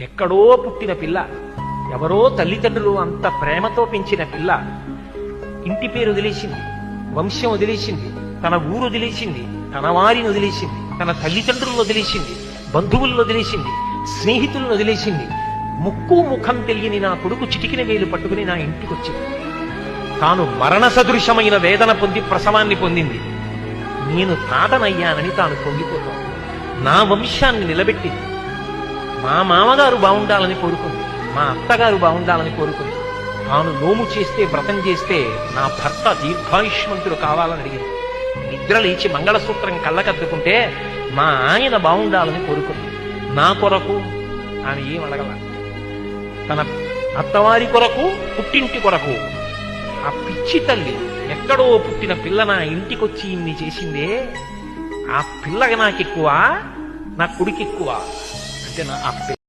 ఎక్కడో పుట్టిన పిల్ల ఎవరో తల్లిదండ్రులు అంత ప్రేమతో పెంచిన పిల్ల. ఇంటి పేరు వదిలేసింది వంశం వదిలేసింది తన ఊరు వదిలేసింది తన వారిని వదిలేసింది తన తల్లిదండ్రులను వదిలేసింది బంధువులను వదిలేసింది స్నేహితులను వదిలేసింది. ముక్కు ముఖం తెలియని నా కొడుకు చిటికిన వేలు పట్టుకుని నా ఇంటికి వచ్చింది తాను మరణ సదృశమైన వేదన పొంది ప్రసవాన్ని పొందింది. నేను తాతనయ్యానని తాను పొంగిపోతాను. నా వంశాన్ని నిలబెట్టింది. మా మామగారు బాగుండాలని కోరుకుంది. మా అత్తగారు బాగుండాలని కోరుకుంది. తాను నోము చేస్తే వ్రతం చేస్తే నా భర్త దీర్ఘాయుష్మంతుడు కావాలని అడిగింది. నిద్ర లేచి మంగళసూత్రం కళ్ళకద్దుకుంటే మా ఆయన బాగుండాలని కోరుకుంది. నా కొరకు ఆమె ఏం అడగల? తన అత్తవారి కొరకు పుట్టింటి కొరకు. ఆ పిచ్చి తల్లి ఎక్కడో పుట్టిన పిల్ల నా ఇంటికొచ్చి ఇన్ని చేసిందే. ఆ పిల్లగా నాకు ఎక్కువ నా కొడుకెక్కువ. అంటే నా ఆ పిల్ల